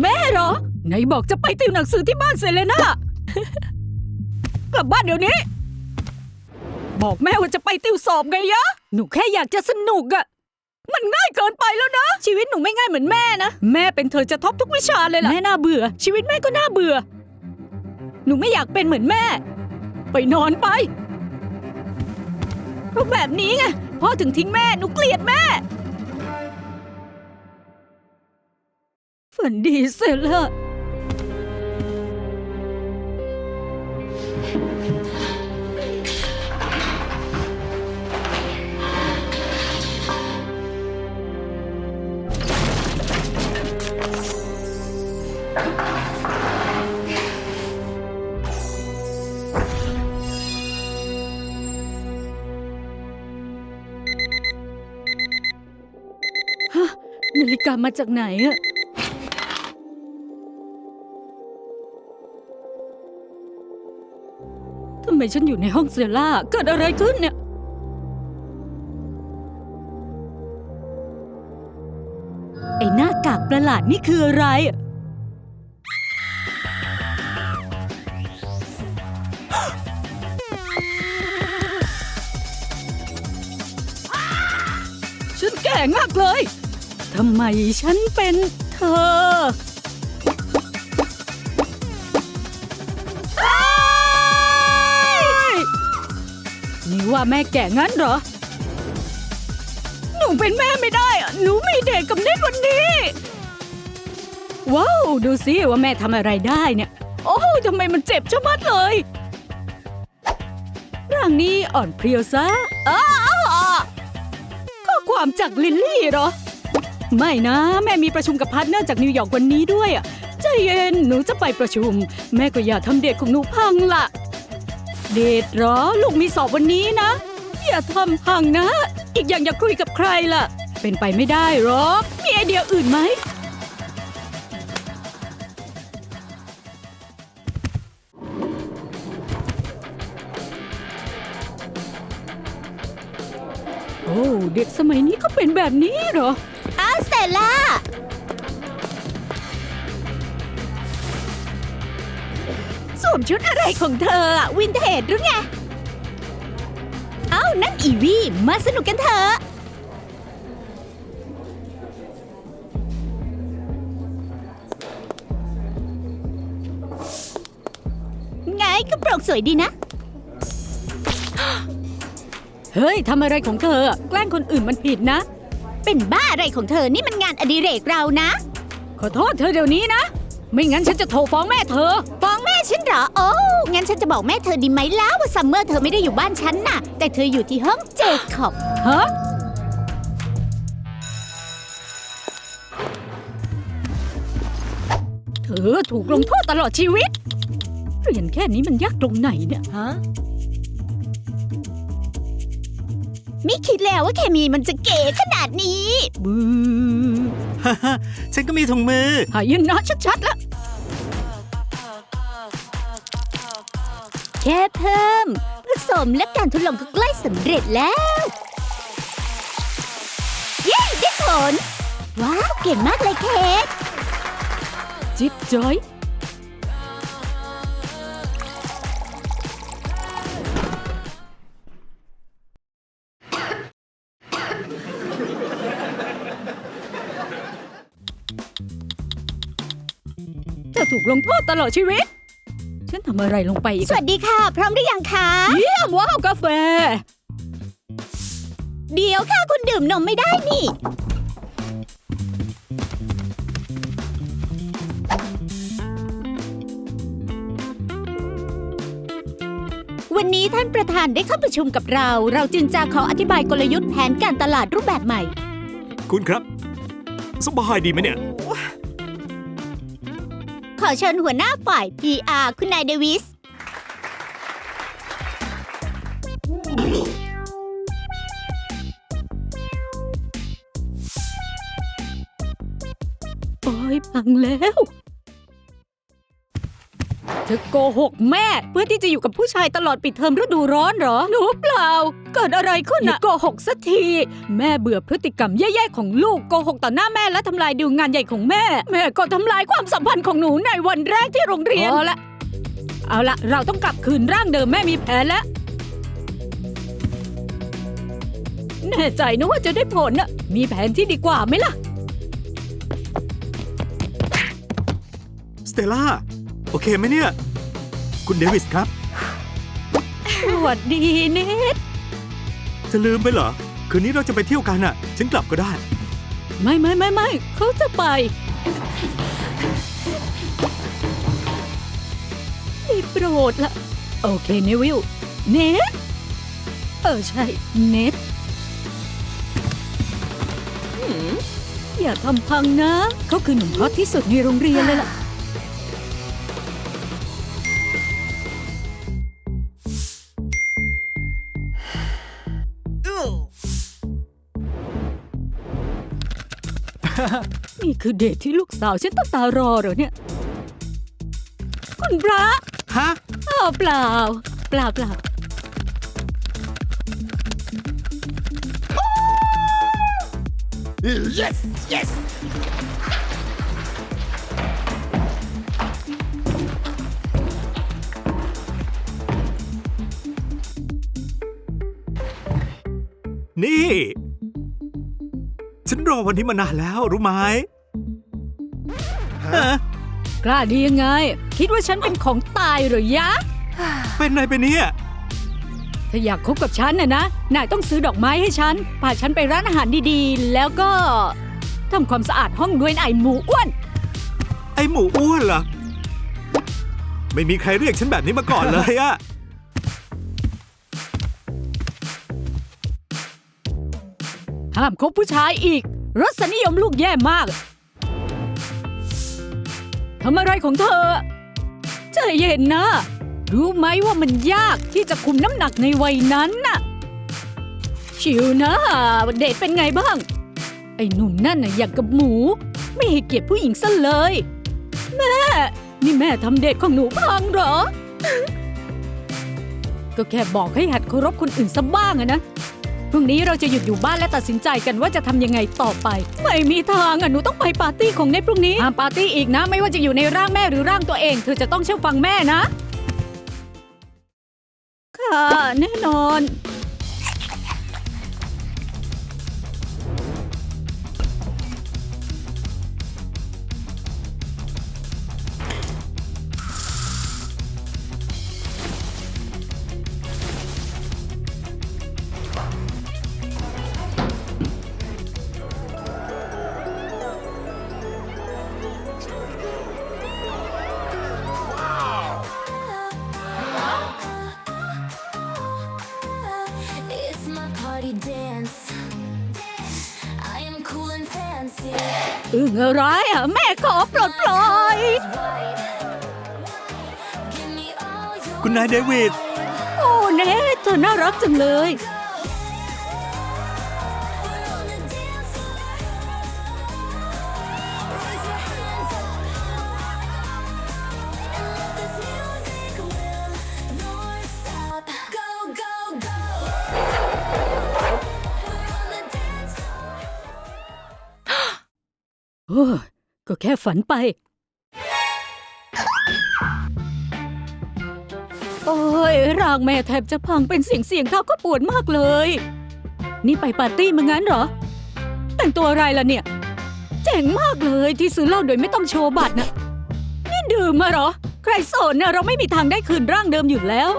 แม่เหรอไหนบอกจะไปติวหนังสือที่บ้านเซเลน่ากลับบ้านเดี๋ยวนี้ บอกแม่ว่าจะไปติวสอบไงยะ หนูแค่อยากจะสนุกอะ มันง่ายเกินไปแล้วนะ ชีวิตหนูไม่ง่ายเหมือนแม่นะ แม่เป็นเธอจะท็อปทุกวิชาเลยล่ะแม่น่าเบื่อ ชีวิตแม่ก็น่าเบื่อ หนูไม่อยากเป็นเหมือนแม่ ไปนอนไปเพราะแบบนี้ไงพ่อถึงทิ้งแม่หนูเกลียดแม่ ฝันดีเสร็จแล้ว นาฬิกามาจากไหนอะทำไมฉันอยู่ในห้องเซล่า เกิดอะไรขึ้นเนี่ย ไอ้หน้ากากประหลาดนี่คืออะไร ฉันแก่มากเลย ทำไมฉันเป็นเธอ นี่ว่าแม่แก่งั้นเหรอ หนูเป็นแม่ไม่ได้อะหนูมีเด็กกับเน็ตวันนี้ ว้าว ดูสิว่าแม่ทำอะไรได้เนี่ย โอ้ทำไมมันเจ็บชะมัดเลยร่างนี้อ่อนเพลียวซะอ้าวข้อความจากลิลลี่เหรอ ไม่นะ แม่มีประชุมกับพาร์ทเนอร์จากนิวยอร์กวันนี้ด้วยอะใจเย็นหนูจะไปประชุม แม่ก็อย่าทำเด็กของหนูพังล่ะเดทเหรอ ลูกมีสอบวันนี้นะ อย่าทำพังนะ อีกอย่างอย่าคุยกับใครล่ะ เป็นไปไม่ได้หรอกมีไอเดียอื่นไหมโอ้เด็กสมัยนี้ก็เป็นแบบนี้เหรอ สเตลล่า สวมชุดอะไรของเธออะวินเทจหรือไง เอ้า นั่นอีวี่ มาสนุกกันเถอะ ไงกระโปรงสวยดีนะ เฮ้ยทำอะไรของเธอ แกล้งคนอื่นมันผิดนะ เป็นบ้าอะไรของเธอนี่มันงานอดิเรกเรานะ ขอโทษเธอเดี๋ยวนี้นะ ไม่งั้นฉันจะโทรฟ้องแม่เธอ ฟ้องแม่ฉันเหรอ โอ้ งั้นฉันจะบอกแม่เธอดีไหมแล้วว่าซัมเมอร์เธอไม่ได้อยู่บ้านฉันน่ะ แต่เธออยู่ที่ห้องเจคอบ ฮะ เธอถูกลงโทษตลอดชีวิต เรียนแค่นี้มันยากตรงไหนเนี่ย ฮะ ไม่คิดแล้วว่าเคมีมันจะเก๋ขนาดนี้บือฮ่าฮ่าฉันก็มีถุงมือ หายนะชัดๆแล้ว แค่เพิ่ม ผสมและการทดลองก็ใกล้สำเร็จแล้ว เย้ได้ผล ว้าว เก่งมากเลยเค้กจิ๊บจอย ถูกลงโทษตลอดชีวิต ฉันทำอะไรลงไปอีกสวัสดีค่ะ พร้อมหรือยังคะ เยี่ยมว้าวกาแฟ เดี๋ยวค่ะคุณดื่มนมไม่ได้นี่ วันนี้ท่านประธานได้เข้าประชุมกับเรา เราจึงจะขออธิบายกลยุทธ์แผนการตลาดรูปแบบใหม่ คุณครับ สบายดีไหมเนี่ย ขอเชิญหัวหน้าฝ่าย PR คุณนายเดวิส โอ้ยพังแล้ว ธอโกหกแม่ เพื่อที่จะอยู่กับผู้ชายตลอดปิดเทอมฤดูร้อนเหรอ หนูเปล่า เกิดอะไรขึ้นอะโกหกสักที แม่เบื่อพฤติกรรมแย่ๆของลูกโกหกต่อหน้าแม่และทำลายดีลงานใหญ่ของแม่ แม่ก็ทำลายความสัมพันธ์ของหนูในวันแรกที่โรงเรียนเอาละเอาละเราต้องกลับคืนร่างเดิมแม่มีแผนแล้วแน่ใจนะว่าจะได้ผลน่ะมีแผนที่ดีกว่าไหมล่ะ สเตลล่า โอเคไหมเนี่ย คุณเดวิสครับ สวัสดีเนทจะลืมไปเหรอ คืนนี้เราจะไปเที่ยวกันอะ ฉันกลับก็ได้ ไม่ไม่ไม่ไม่เขาจะไปได้โปรดละ โอเคเนวิล เนทเออใช่ เนทหืมอย่าทำพังนะ เขาคือหนุ่มฮอตที่สุดในโรงเรียนเลยล่ะ คือเดทที่ลูกสาวฉันตั้งตารอเหรอเนี่ย คุณพระฮะอ้าวเปล่า เปล่าเปล่านี่ ฉันรอวันนี้มานานแล้วรู้ไหมฮะ กล้าดียังไง คิดว่าฉันเป็นของตายเหรอยะ เป็นไรไปเนี่ย ถ้าอยากคบกับฉันน่ะนะ นายต้องซื้อดอกไม้ให้ฉัน พาฉันไปร้านอาหารดีๆ แล้วก็ทำความสะอาดห้องด้วยไอ้หมูอ้วน ไอหมูอ้วนเหรอ ไม่มีใครเรียกฉันแบบนี้มาก่อนเลยอะ ห้ามคบผู้ชายอีก รสนิยมลูกแย่มาก ทำอะไรของเธอ ใจเย็นนะ รู้ไหมว่ามันยากที่จะคุมน้ำหนักในวัยนั้นน่ะ ชิวนะ เดทเป็นไงบ้าง ไอ้หนุ่มนั่นน่ะอย่างกับหมู ไม่ให้เกียรติผู้หญิงซะเลย แม่ นี่แม่ทำเดทของหนูพังเหรอ ก็แค่บอกให้หัดเคารพคนอื่นซะบ้างอะนะ พรุ่งนี้เราจะหยุดอยู่บ้านและตัดสินใจกันว่าจะทำยังไงต่อไป ไม่มีทางอะหนูต้องไปปาร์ตี้ของเนทพรุ่งนี้ห้ามปาร์ตี้อีกนะ ไม่ว่าจะอยู่ในร่างแม่หรือร่างตัวเองเธอจะต้องเชื่อฟังแม่นะ ค่ะ แน่นอน อึ้งอะไรอะ แม่ขอปลดปล่อย Right. Give me all your คุณนายเดวิด โอ้เนทเธอน่ารักจังเลย โอ้ก็แค่ฝันไป โอ้ยร่างแม่แทบจะพังเป็นเสียงเสียงๆเท่าก็ปวดมากเลย นี่ไปปาร์ตี้มางั้นเหรอ แต่งตัวอะไรล่ะเนี่ย เจ๋งมากเลยที่ซื้อเหล้าโดยไม่ต้องโชว์บัตรนะ นี่ดื่มมาเหรอ ใครโสดเนี่ยเราไม่มีทางได้คืนร่างเดิมอยู่แล้ว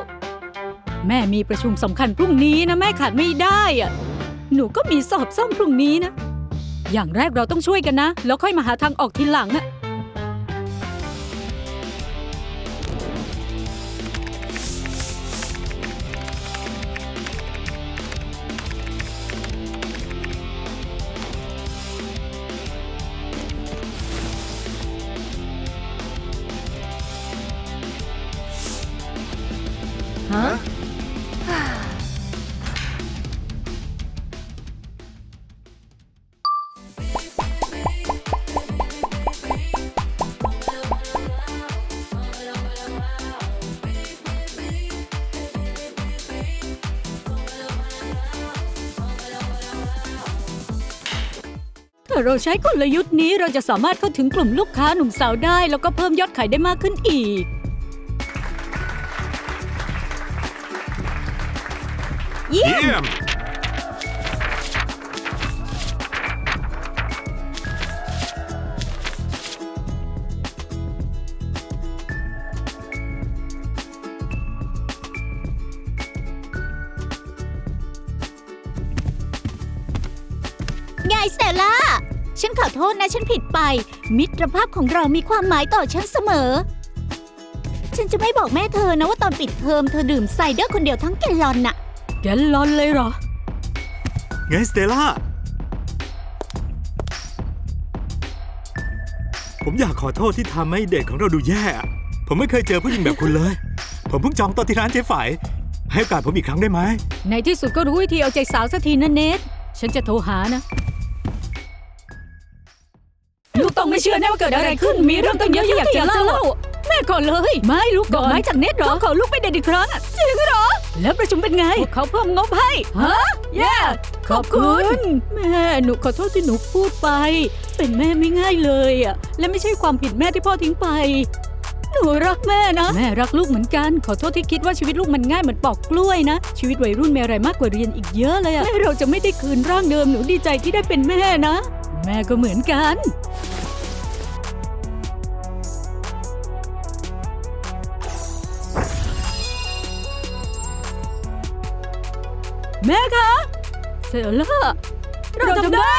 แม่มีประชุมสำคัญพรุ่งนี้นะแม่ขาดไม่ได้อะหนูก็มีสอบซ่อมพรุ่งนี้นะ อย่างแรกเราต้องช่วยกันนะ แล้วค่อยมาหาทางออกทีหลังอะฮะ เราใช้กลยุทธ์นี้เราจะสามารถเข้าถึงกลุ่มลูกค้าหนุ่มสาวได้ แล้วก็เพิ่มยอดขายได้มากขึ้นอีก เยี่ยม สเตลล่า ฉันขอโทษนะฉันผิดไป มิตรภาพของเรามีความหมายต่อฉันเสมอ ฉันจะไม่บอกแม่เธอนะว่าตอนปิดเทอมเธอดื่มไซเดอร์คนเดียวทั้งแกลลอนน่ะ แกลลอนเลยเหรอ ไงสเตลล่า ผมอยากขอโทษที่ทำให้เด็กของเราดูแย่ผมไม่เคยเจอผู้หญิงแบบคุณเลย ผมเพิ่งจองโต๊ะที่ร้านเจ๊ฝ่าย ให้โอกาสผมอีกครั้งได้ไหม ในที่สุดก็รู้วิธีเอาใจสาวสักทีนะเนทฉันจะโทรหานะ เชื่อแน่ว่าเกิดอะไรขึ้น มีเรื่องตั้งเยอะที่อยากจะเล่า แม่ก่อนเลย ไม่ลูกก่อนไม้จากเน็ตเหรอขอลูกไปเด็ดอีกครั้งจริงเหรอ แล้วประชุมเป็นไง เขาเพิ่มงบให้ ฮะ แย่ ขอบคุณ แม่ หนูขอโทษที่หนูพูดไป เป็นแม่ไม่ง่ายเลยอะ และไม่ใช่ความผิดแม่ที่พ่อทิ้งไป หนูรักแม่นะ แม่รักลูกเหมือนกัน ขอโทษที่คิดว่าชีวิตลูกมันง่ายเหมือนปอกกล้วยนะ ชีวิตวัยรุ่นมีอะไรมากกว่าเรียนอีกเยอะเลยอะแม่เราจะไม่ได้คืนร่างเดิม หนูดีใจที่ได้เป็นแม่นะ แม่ก็เหมือนกัน แม่คะเซลล่าเราทำได้